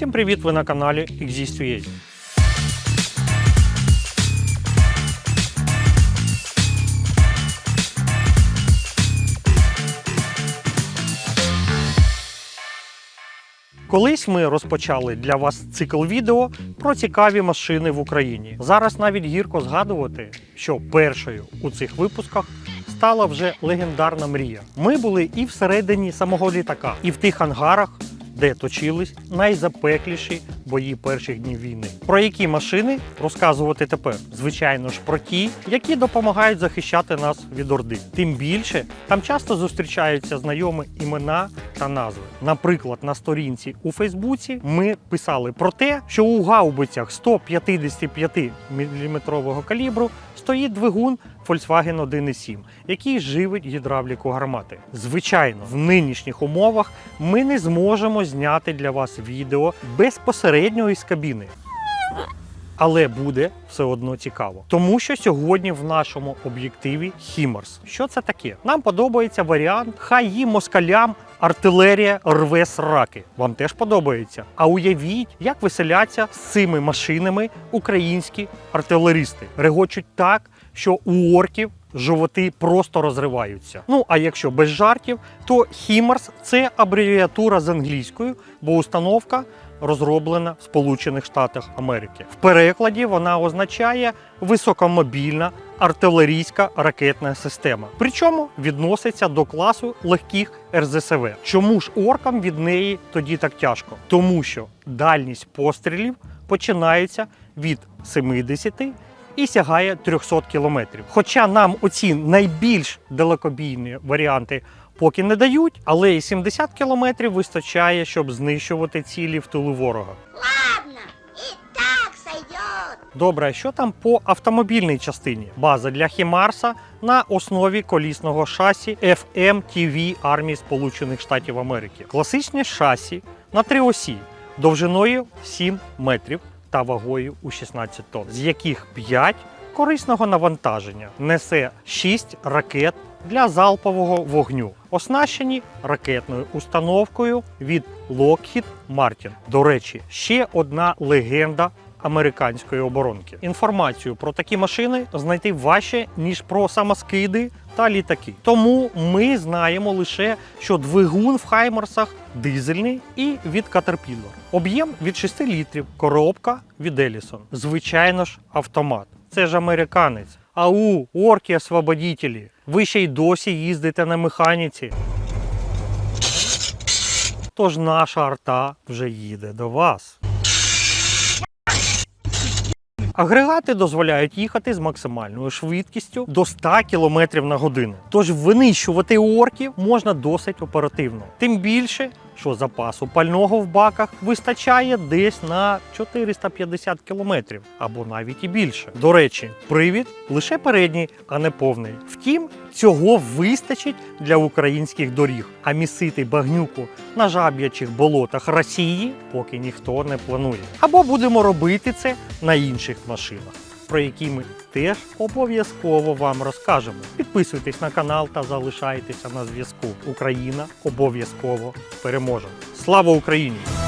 Всім привіт! Ви на каналі Exist.ua. Колись ми розпочали для вас цикл відео про цікаві машини в Україні. Зараз навіть гірко згадувати, що першою у цих випусках стала вже легендарна мрія. Ми були і всередині самого літака, і в тих ангарах, де точились найзапекліші бої перших днів війни. Про які машини розказувати тепер? Звичайно ж, про ті, які допомагають захищати нас від орди. Тим більше там часто зустрічаються знайомі імена та назви. Наприклад, на сторінці у Фейсбуці ми писали про те, що у гаубицях 155 мм калібру стоїть двигун Volkswagen 1.7, який живить гідравліку гармати. Звичайно, в нинішніх умовах ми не зможемо зняти для вас відео безпосередньо із кабіни. Але буде все одно цікаво, тому що сьогодні в нашому об'єктиві Хімарс. Що це таке? Нам подобається варіант, хай їм москалям артилерія рве сраки. Вам теж подобається. А уявіть, як веселяться з цими машинами українські артилеристи. Регочуть так, що у орків животи просто розриваються. Ну а якщо без жартів, то Хімарс це абревіатура з англійською, бо установка розроблена в Сполучених Штатах Америки. В перекладі вона означає високомобільна артилерійська ракетна система. Причому відноситься до класу легких РЗСВ. Чому ж оркам від неї тоді так тяжко? Тому що дальність пострілів починається від 70 і сягає 300 кілометрів. Хоча нам оці найбільш далекобійні варіанти поки не дають, але і 70 кілометрів вистачає, щоб знищувати цілі в тилу ворога. Ладно, и так сойдет. Добре, а що там по автомобільній частині? База для Хімарса на основі колісного шасі FMTV армії Сполучених Штатів Америки. Класичне шасі на три осі довжиною 7 метрів та вагою у 16 тонн, з яких 5 корисного навантаження несе 6 ракет для залпового вогню, оснащені ракетною установкою від Lockheed Martin. До речі, ще одна легенда американської оборонки. Інформацію про такі машини знайти важче, ніж про самоскиди та літаки. Тому ми знаємо лише, що двигун в Хаймерсах дизельний і від Caterpillar. Об'єм від 6 літрів, коробка від Ellison. Звичайно ж, автомат. Це ж американець. Ау, орки освободітелі, ви ще й досі їздите на механіці. Тож наша арта вже їде до вас. Агрегати дозволяють їхати з максимальною швидкістю до 100 км на годину. Тож винищувати орків можна досить оперативно. Тим більше, що запасу пального в баках вистачає десь на 450 км або навіть і більше. До речі, привід лише передній, а не повний. Втім, цього вистачить для українських доріг, а місити багнюку на жаб'ячих болотах Росії поки ніхто не планує. Або будемо робити це на інших машинах. Про які ми теж обов'язково вам розкажемо. Підписуйтесь на канал та залишайтеся на зв'язку. Україна обов'язково переможе. Слава Україні!